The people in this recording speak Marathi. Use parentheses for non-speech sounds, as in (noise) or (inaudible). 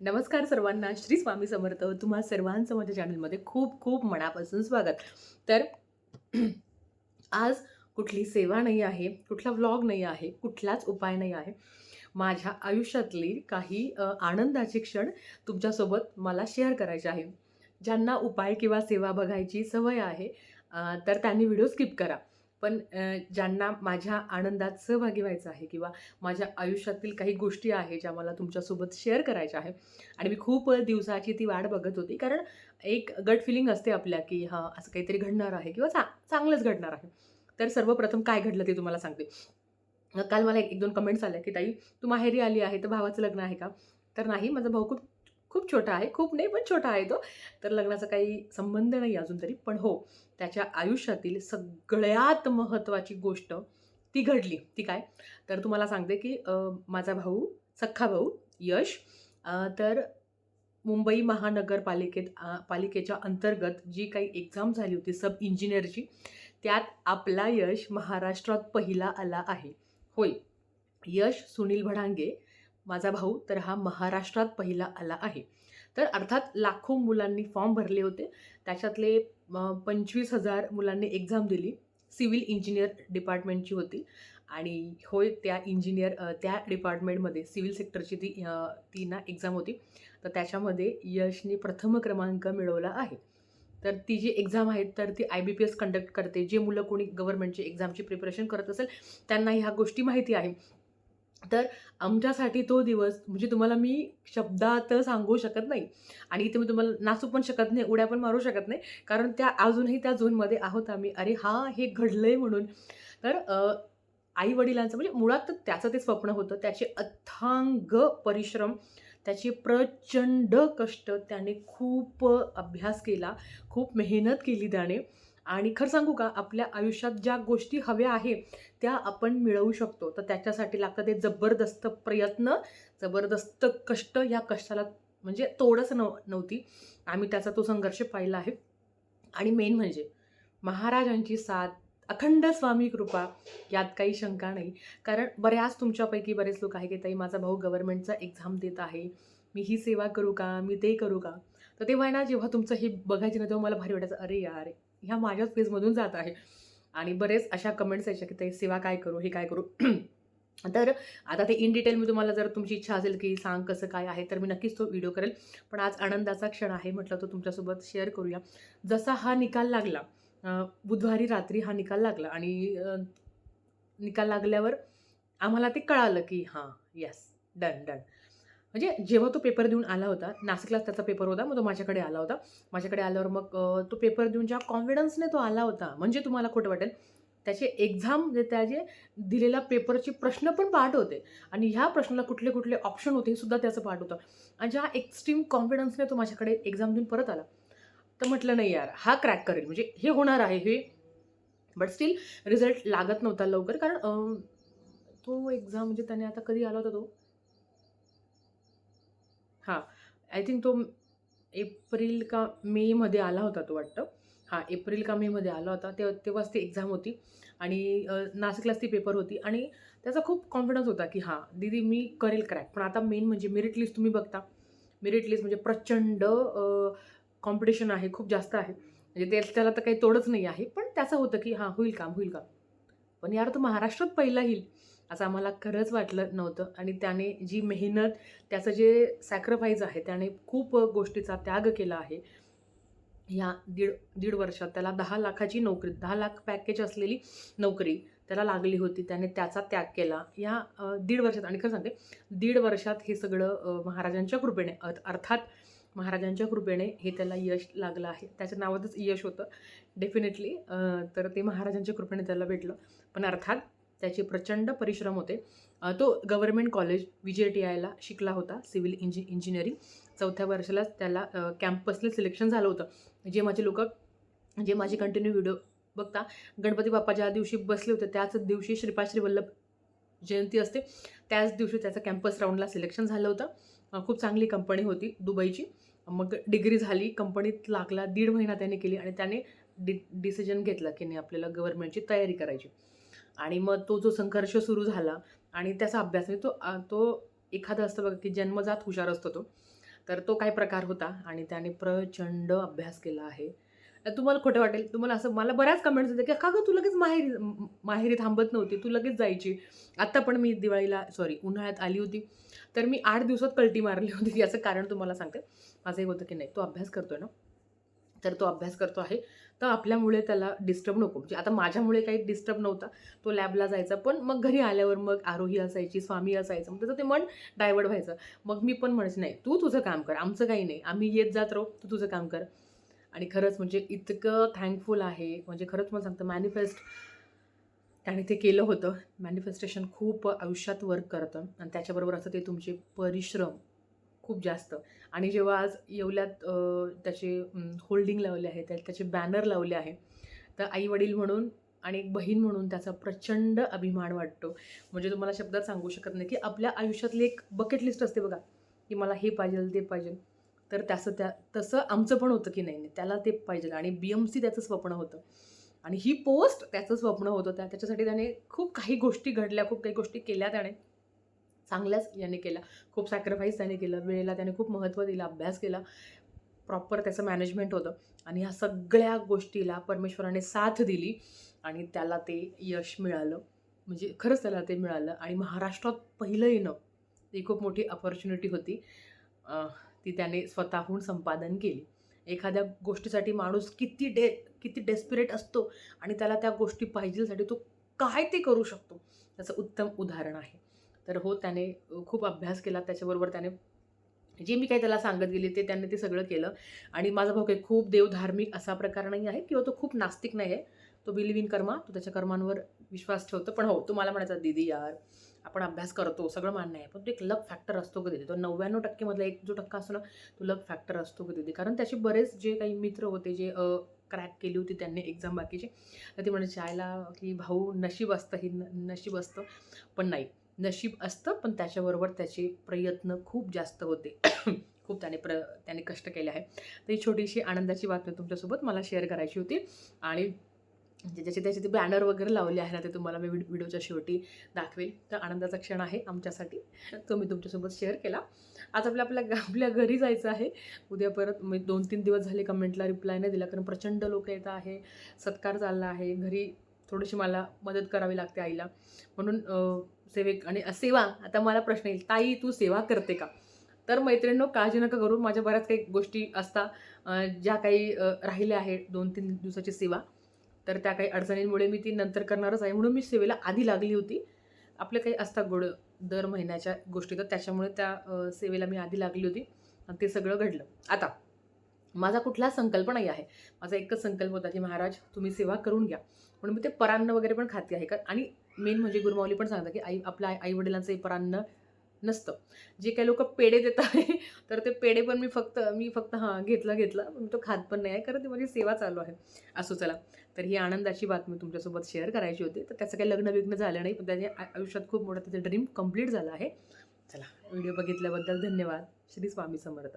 नमस्कार सर्वांना. श्री स्वामी समर्थ. तुम्हा सर्वांचं माझ्या चॅनलमध्ये खूप खूप मनापासून स्वागत. तर (clears throat) आज कुठली सेवा नाही आहे कुठला व्लॉग नाही आहे कुठलाच उपाय नाही आहे. माझ्या आयुष्यातली काही आनंदाचे क्षण तुमच्यासोबत मला शेअर करायचे आहे. ज्यांना उपाय किंवा सेवा बघायची सवय आहे तर त्यांनी व्हिडिओ स्किप करा. पण ज्यांना माझ्या आनंदात सहभागी व्हायचं आहे किंवा माझ्या आयुष्यातील काही गोष्टी आहे ज्या मला तुमच्यासोबत शेअर करायच्या आहे आणि मी खूप दिवसाची ती वाट बघत होती. कारण एक गट फिलिंग असते आपल्या की हां असं काहीतरी घडणार आहे किंवा चा चांगलंच घडणार आहे. तर सर्वप्रथम काय घडलं ते तुम्हाला सांगते. काल मला एक एक दोन कमेंट्स आल्या की ताई तू माहेरी आली आहे तर भावाचं लग्न आहे का? तर नाही माझा भाऊ खूप खूप छोटा आहे खूप नाही पण छोटा आहे तो. तर लग्नाचा काही संबंध नाही अजून तरी पण हो त्याच्या आयुष्यातील सगळ्यात महत्त्वाची गोष्ट ती घडली. ती काय? तर तुम्हाला सांगते की माझा भाऊ सख्खा भाऊ यश तर मुंबई महानगरपालिकेत पालिकेच्या अंतर्गत जी काही एक्झाम झाली होती सब इंजिनियरची त्यात आपला यश महाराष्ट्रात पहिला आला आहे. होय. यश सुनील भडांगे माझा भाऊ तर हा महाराष्ट्रात पहिला आला आहे. तर अर्थात लाखो मुलांनी फॉर्म भरले होते. त्याच्यातले पंचवीस हजार मुलांनी एक्झाम दिली. सिव्हिल इंजिनियर डिपार्टमेंटची होती. आणि होय त्या इंजिनियर त्या डिपार्टमेंटमध्ये सिव्हिल सेक्टरची ती ती ना एक्झाम होती. तर त्याच्यामध्ये यशने प्रथम क्रमांक मिळवला आहे. तर ती जी एक्झाम आहे तर ती I B P S conduct करते. जे मुलं कोणी गव्हर्नमेंटची एक्झामची प्रिपरेशन करत असेल त्यांना ह्या गोष्टी माहिती आहे. तर आमच्यासाठी तो दिवस म्हणजे तुम्हाला मी शब्दात सांगू शकत नाही. आणि इथे मी तुम्हाला नाचू पण शकत नाही उड्या पण मारू शकत नाही. कारण त्या अजूनही त्या झोनमध्ये आहोत आम्ही. अरे हा हे घडलं आहे म्हणून. तर आई वडिलांचं म्हणजे मुळात तर त्याचं ते स्वप्न होतं. त्याचे अथांग परिश्रम त्याचे प्रचंड कष्ट त्याने खूप अभ्यास केला खूप मेहनत केली त्याने. आणि खरं सांगू का आपल्या आयुष्यात ज्या गोष्टी हव्या आहे त्या आपण मिळवू शकतो. तर त्याच्यासाठी लागतं ते जबरदस्त प्रयत्न जबरदस्त कष्ट या कष्टाला म्हणजे तोडच नव नव्हती. आम्ही त्याचा तो संघर्ष पाहिला आहे. आणि मेन म्हणजे महाराजांची साथ अखंड स्वामी कृपा यात काही शंका नाही. कारण बऱ्याच तुमच्यापैकी बरेच लोक आहे की ताई माझा भाऊ गव्हर्नमेंटचा एक्झाम देत आहे. मी ही सेवा करू का? मी ते करू का? तर तेव्हा ना जेव्हा तुमचं हे बघायचे ना तेव्हा मला भारी वाटायचं अरे यार ह्या माझ्याच फेजमधून जात आहे. आणि बरेच अशा कमेंट्स यायच्या की ते सेवा काय करू हे काय करू? (clears throat) तर आता ते इन डिटेल मी तुम्हाला जर तुमची इच्छा असेल की सांग कसं काय आहे तर मी नक्कीच तो व्हिडिओ करेल. पण आज आनंदाचा क्षण आहे म्हटलं तो तुमच्यासोबत शेअर करूया. जसा हा निकाल लागला बुधवारी रात्री हा निकाल लागला आणि निकाल लागल्यावर आम्हाला ते कळालं की हां यस डन डन म्हणजे जेव्हा तो पेपर देऊन आला होता नाशिकलाच त्याचा पेपर होता मग तो माझ्याकडे आला होता. माझ्याकडे आल्यावर मग तो पेपर देऊन ज्या कॉन्फिडन्सने तो आला होता म्हणजे तुम्हाला खोटं वाटेल त्याचे एक्झाम म्हणजे त्याचे दिलेल्या पेपरचे प्रश्न पण पाठ होते. आणि ह्या प्रश्नाला कुठले कुठले ऑप्शन होते हे सुद्धा त्याचं पाठ होतं. आणि ज्या एक्स्ट्रीम कॉन्फिडन्सने तो माझ्याकडे एक्झाम देऊन परत आला. तर म्हटलं नाही यार हा क्रॅक करेल म्हणजे हे होणार आहे हे. बट स्टील रिझल्ट लागत नव्हता लवकर कारण तो एक्झाम म्हणजे त्याने आता कधी आला होता तो हां. आय थिंक तो एप्रिल का मेमध्ये आला होता तो वाटतं. हां एप्रिल का मेमध्ये आला होता. ते तेव्हाच ती एक्झाम होती. आणि नाशिकलाच ती पेपर होती. आणि त्याचा खूप कॉन्फिडन्स होता की हां दीदी मी करेल क्रॅक पण आता मेन म्हणजे मेरिट लिस्ट तुम्ही बघता. मेरिट लिस्ट म्हणजे प्रचंड कॉम्पिटिशन आहे. खूप जास्त आहे. म्हणजे ते त्याला तर काही तोडच नाही आहे. पण त्याचं होतं की हां होईल काम होईल काम. पण यार तो महाराष्ट्रात पहिला येईल. असं आम्हाला खरंच वाटलं नव्हतं. आणि त्याने जी मेहनत त्याचं जे सॅक्रिफाईज आहे त्याने खूप गोष्टीचा त्याग केला आहे. ह्या दीड दीड वर्षात त्याला दहा लाखाची नोकरी दहा लाख पॅकेज असलेली नोकरी त्याला लागली होती. त्याने त्याचा त्याग केला. या दीड वर्षात आणि खरं सांगते दीड वर्षात हे सगळं महाराजांच्या कृपेने अर्थात महाराजांच्या कृपेने हे त्याला यश लागलं आहे. त्याच्या नावातच यश होतं. डेफिनेटली तर ते महाराजांच्या कृपेने त्याला भेटलं. पण अर्थात त्याचे प्रचंड परिश्रम होते. तो गव्हर्मेंट कॉलेज विजे टी आयला शिकला होता सिव्हिल इंजि इंजिनिअरिंग. चौथ्या वर्षालाच त्याला कॅम्पसला सिलेक्शन झालं होतं. जे माझे लोक जे माझे कंटिन्यू व्हिडिओ बघता गणपती बाप्पा ज्या दिवशी बसले होते त्याच दिवशी श्रीपाश्री वल्लभ जयंती असते त्याच दिवशी त्याचं कॅम्पस राऊंडला सिलेक्शन झालं होतं. खूप चांगली कंपनी होती दुबईची. मग डिग्री झाली कंपनीत लागला दीड महिना त्याने केली आणि त्याने डि डिसिजन घेतलं की नाही आपल्याला गव्हर्नमेंटची तयारी करायची. आणि मग तो जो संघर्ष सुरू झाला आणि त्याचा अभ्यास म्हणजे तो तो एखादा असतं बघा की जन्मजात हुशार असतो तो. तर तो काय प्रकार होता आणि त्याने प्रचंड अभ्यास केला आहे. तर तुम्हाला खोटं वाटेल तुम्हाला असं मला बऱ्याच कमेंट्स येते की का गं तू लगेच माहेरी माहेरी थांबत नव्हती तू लगेच जायची. आत्ता पण मी दिवाळीला सॉरी उन्हाळ्यात आली होती. तर मी आठ दिवसात कल्टी मारली होती याचं कारण तुम्हाला सांगते. माझं एक होतं की नाही तो अभ्यास करतोय ना? तर तो अभ्यास करतो आहे. तर आपल्यामुळे त्याला डिस्टर्ब नको. म्हणजे आता माझ्यामुळे काही डिस्टर्ब नव्हता. तो लॅबला जायचा. पण मग घरी आल्यावर मग आरोही असायची स्वामी असायचं. मग त्याचं ते मन डायवर्ट व्हायचं. मग मी पण म्हणायचं नाही तू तुझं काम कर. आमचं काही नाही. आम्ही येत जात राहू. तू तुझं काम कर. आणि खरंच म्हणजे इतकं थँकफुल आहे. म्हणजे खरंच मला सांगतं मॅनिफेस्ट त्याने ते केलं होतं. मॅनिफेस्टेशन खूप आयुष्यात वर्क करतं. आणि त्याच्याबरोबर असं ते तुमचे परिश्रम खूप जास्त. आणि जेव्हा आज येवल्यात त्याचे होल्डिंग लावले आहे त्या त्याचे बॅनर लावले आहे तर आई वडील म्हणून आणि एक बहीण म्हणून त्याचा प्रचंड अभिमान वाटतो. म्हणजे तुम्हाला शब्दात सांगू शकत नाही की आपल्या आयुष्यातली एक बकेट लिस्ट असते बघा की मला हे पाहिजे ते पाहिजे. तर त्याचं त्या तसं आमचं पण होतं की नाही नाही त्याला ते पाहिजे. आणि बी एम सी त्याचं स्वप्न होतं. आणि ही पोस्ट त्याचं स्वप्न होतं त्या त्याच्यासाठी त्याने खूप काही गोष्टी घडल्या खूप काही गोष्टी केल्या त्याने. चांगल्याच याने केला. खूप सॅक्रिफाईस त्याने केलं. वेळेला त्याने खूप महत्त्व दिलं. अभ्यास केला. प्रॉपर त्याचं मॅनेजमेंट होतं. आणि ह्या सगळ्या गोष्टीला परमेश्वराने साथ दिली आणि त्याला ते यश मिळालं. म्हणजे खरंच त्याला ते मिळालं. आणि महाराष्ट्रात पहिलं येणं ही खूप मोठी अपॉर्च्युनिटी होती. ती त्याने स्वतःहून संपादन केली. एखाद्या गोष्टीसाठी माणूस किती डे किती डेस्पिरेट असतो आणि त्याला त्या गोष्टी पाहिजेसाठी तो काय ते करू शकतो? त्याचं उत्तम उदाहरण आहे. तर हो त्याने खूप अभ्यास केला. त्याच्याबरोबर त्याने जे मी काही त्याला सांगत गेले ते त्याने ते सगळं केलं. आणि माझा भाऊ काही खूप देवधार्मिक असा प्रकार नाही आहे किंवा तो खूप नास्तिक नाही आहे. तो बिलीव इन कर्मा तो त्याच्या कर्मांवर विश्वास ठेवतो. पण हो तुम्हाला म्हणायचा दीदी यार आपण अभ्यास करतो सगळं मान्य आहे पण तो एक लक फॅक्टर असतो का दीदी. तो नव्याण्णव टक्केमधला एक जो टक्का असतो ना तो लक फॅक्टर असतो का दीदी. कारण त्याचे बरेच जे काही मित्र होते जे क्रॅक केली होती त्यांनी एक्झाम बाकीचे तर ते म्हणायचे आयला की भाऊ नशीब असतं ही न नशीब असतं. पण नाही. नशीब असतं पण त्याच्याबरोबर त्याचे प्रयत्न खूप जास्त होते. (coughs) खूप त्याने प्र त्याने कष्ट केले आहे तर ही छोटीशी आनंदाची बातमी तुमच्यासोबत मला शेअर करायची होती. आणि ज्याचे त्याचे ते बॅनर वगैरे लावले आहे ना ते तुम्हाला मी व्हिडिओच्या शेवटी दाखवेल. तर आनंदाचा क्षण आहे आमच्यासाठी. तो मी तुमच्यासोबत शेअर केला. आज आपल्या आपल्या आपल्या घरी जायचं आहे. उद्या परत मी दोन तीन दिवस झाले कमेंटला रिप्लाय नाही दिला. कारण प्रचंड लोक येत आहे. सत्कार चालला आहे. घरी थोडीशी मला मदत करावी लागते आईला. म्हणून सेवेक आणि सेवा आता मला प्रश्न येईल ताई तू सेवा करते का? तर मैत्रिणींनो काळजी नका करू माझ्या बऱ्याच काही गोष्टी असता ज्या काही राहिल्या आहेत दोन तीन दिवसाची सेवा तर त्या काही अडचणींमुळे मी ती नंतर करणारच आहे म्हणून मी सेवेला आधी लागली होती. आपले काही असतात गोड दर महिन्याच्या गोष्टी तर त्याच्यामुळे त्या सेवेला मी आधी लागली होती आणि ते सगळं घडलं. आता माझा कुठला संकल्प नाही आहे. माझा एकच संकल्प होता की महाराज तुम्ही सेवा करून घ्या. म्हणून मी ते परान्न वगैरे पण खाते आहे. का आणि मेन म्हणजे गुरुमाऊली पण सांगतात की आई आपल्या आई वडिलांचं परान्न नसतं. जे काही लोक पेढे देत आहे तर ते पेढे पण मी फक्त मी फक्त हां घेतलं घेतलं. मी तो खात पण नाही आहे. कारण ती माझी सेवा चालू आहे. असो चला. तर ही आनंदाची बातमी तुमच्यासोबत शेअर करायची होती. तर त्याचं काही लग्न बिग्न झालं नाही पण त्याच्या आयुष्यात खूप मोठं त्याचं ड्रीम कंप्लीट झालं आहे. चला व्हिडिओ बघितल्याबद्दल धन्यवाद. श्री स्वामी समर्थ.